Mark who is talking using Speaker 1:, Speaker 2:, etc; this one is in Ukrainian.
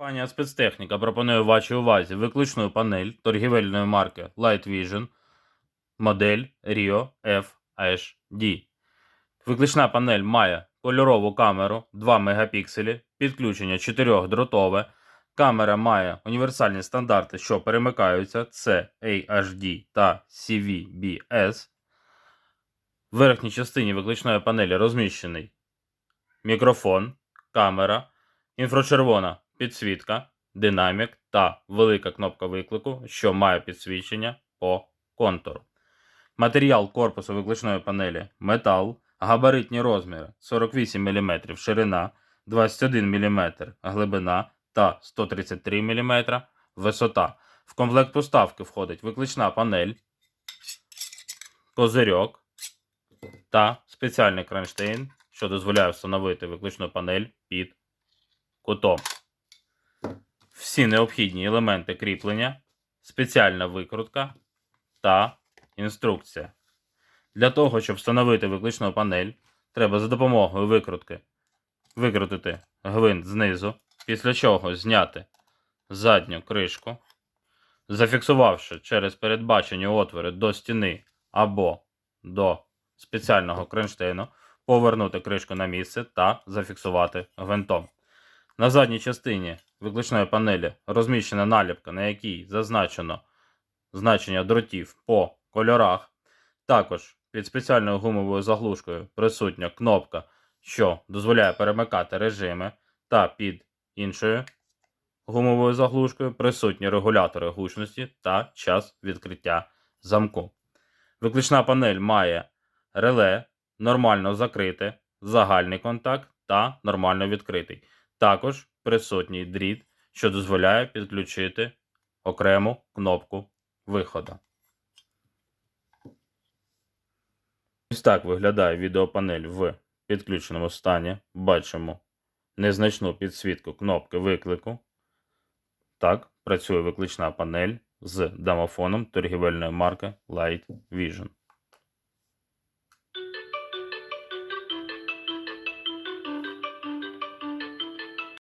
Speaker 1: Компанія спецтехніка пропонує вашій увазі виключну панель торгівельної марки Light Vision, модель Rio FHD. Виключна панель має кольорову камеру 2 мегапікселі, підключення 4-дротове. Камера має універсальні стандарти, що перемикаються: це AHD та CVBS. В верхній частині виключної панелі розміщений мікрофон, камера, інфрачервона підсвітка, динамік та велика кнопка виклику, що має підсвічення по контуру. Матеріал корпусу виключної панелі метал, габаритні розміри 48 мм ширина, 21 мм глибина та 133 мм висота. В комплект поставки входить виключна панель, козирьок та спеціальний кронштейн, що дозволяє встановити виключну панель під кутом. Всі необхідні елементи кріплення, спеціальна викрутка та інструкція. Для того, щоб встановити виключну панель, треба за допомогою викрутки викрутити гвинт знизу, після чого зняти задню кришку, зафіксувавши через передбачені отвори до стіни або до спеціального кронштейну, повернути кришку на місце та зафіксувати гвинтом. На задній частині виключної панелі розміщена наліпка, на якій зазначено значення дротів по кольорах. Також під спеціальною гумовою заглушкою присутня кнопка, що дозволяє перемикати режими, та під іншою гумовою заглушкою присутні регулятори гучності та час відкриття замку. Виключна панель має реле, нормально закрите, загальний контакт та нормально відкритий. Також присутній дріт, що дозволяє підключити окрему кнопку виходу. Ось так виглядає відеопанель в підключеному стані. Бачимо незначну підсвітку кнопки виклику. Так працює виключна панель з домофоном торгівельної марки Light Vision.